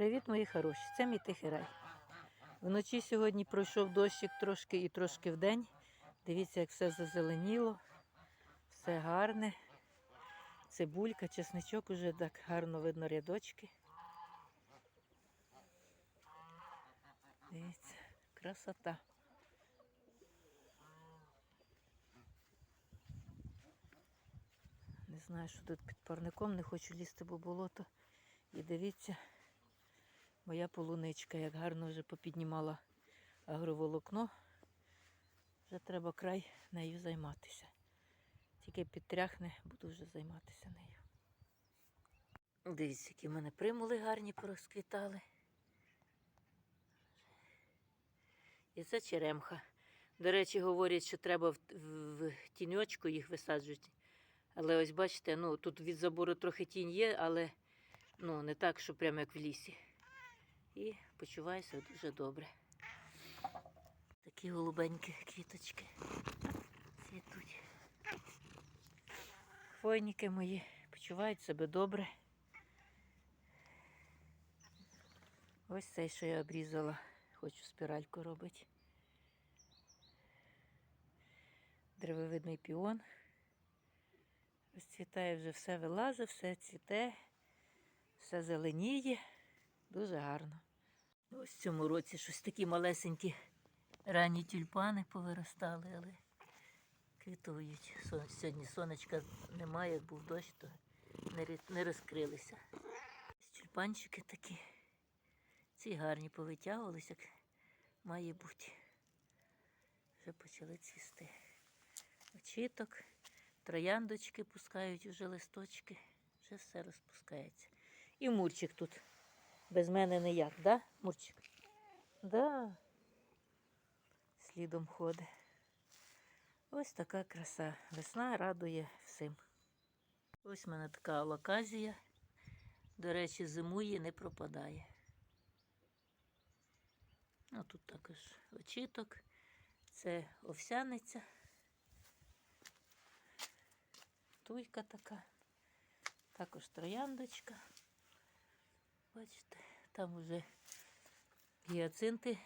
Привіт, мої хороші! Це мій тихий рай. Вночі сьогодні пройшов дощик трошки і трошки вдень. Дивіться, як все зазеленіло, все гарне. Цибулька, чесничок уже так гарно видно рядочки. Дивіться, красота. Не знаю, що тут під парником, не хочу лізти, бо болото. І дивіться, моя полуничка, як гарно вже попіднімала агроволокно. Вже треба край нею займатися. Тільки підтряхне, буду вже займатися нею. Дивіться, які в мене примули гарні порозквітали. І це черемха. До речі, говорять, що треба в, в, тіньочку їх висаджувати. Але ось бачите, ну тут від забору трохи тінь є, але ну, не так, що прямо як в лісі. І почуваюся дуже добре. Такі голубенькі квіточки цвітуть. Хвойники мої почувають себе добре. Ось цей, що я обрізала, хочу спіральку робити. Древовидний піон. Розцвітає вже все вилазить, все цвіте, все зеленіє. Дуже гарно. Ось в цьому році щось такі малесенькі ранні тюльпани повиростали, але квітують. Сьогодні сонечка немає, як був дощ, то не розкрилися. Тюльпанчики такі. Ці гарні повитягувалися, як має бути. Вже почали цвісти. Очіток, трояндочки пускають уже листочки, вже все розпускається. І мурчик тут без мене ніяк, да, Мурчик? Да. Слідом ходить. Ось така краса. Весна радує всім. Ось в мене така локазія. До речі, зимує, не пропадає. А тут також очіток. Це овсяниця. Туйка така. Також трояндочка. Бачите, там вже гіацинти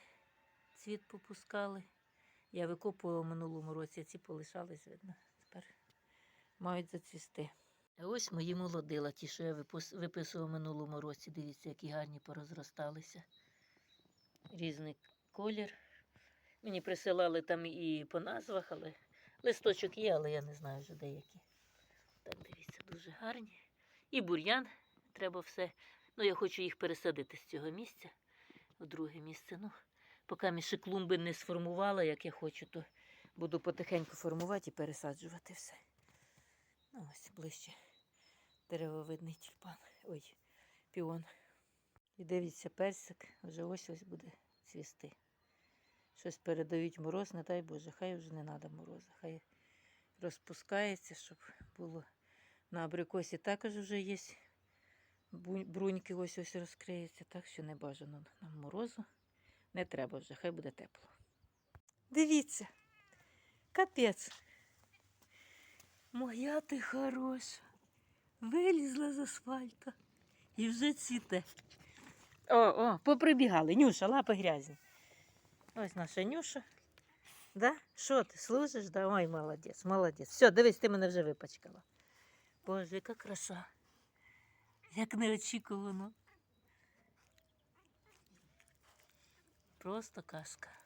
цвіт попускали. Я викопувала в минулому році, ці полишались, видно. Тепер мають зацвісти. Ось мої молодила, ті, що я виписувала в минулому році. Дивіться, які гарні порозросталися. Різний колір. Мені присилали там і по назвах, але листочок є, але я не знаю вже деякі. Там дивіться, дуже гарні. І бур'ян треба все. Ну, я хочу їх пересадити з цього місця в друге місце. Ну, поки мені ще клумби не сформувала, як я хочу, то буду потихеньку формувати і пересаджувати все. Ну, ось ближче деревовидний тюльпан. Ой, піон. І дивіться, персик вже ось ось буде цвісти. Щось передають мороз, не дай Боже, хай вже не треба морозу. Хай розпускається, щоб було на абрикосі також вже є. Бруньки ось ось розкриються, так що не бажано нам морозу. Не треба вже, хай буде тепло. Дивіться, капець. Моя ти хороша. Вилізла з асфальта і вже цвіте. О, о, поприбігали. Нюша, лапи грязні. Ось наша Нюша. Да? Що ти служиш? Да? Ой, молодець, молодець. Все, дивись, ти мене вже випачкала. Боже, яка краса. Як неочікувано. Просто казка.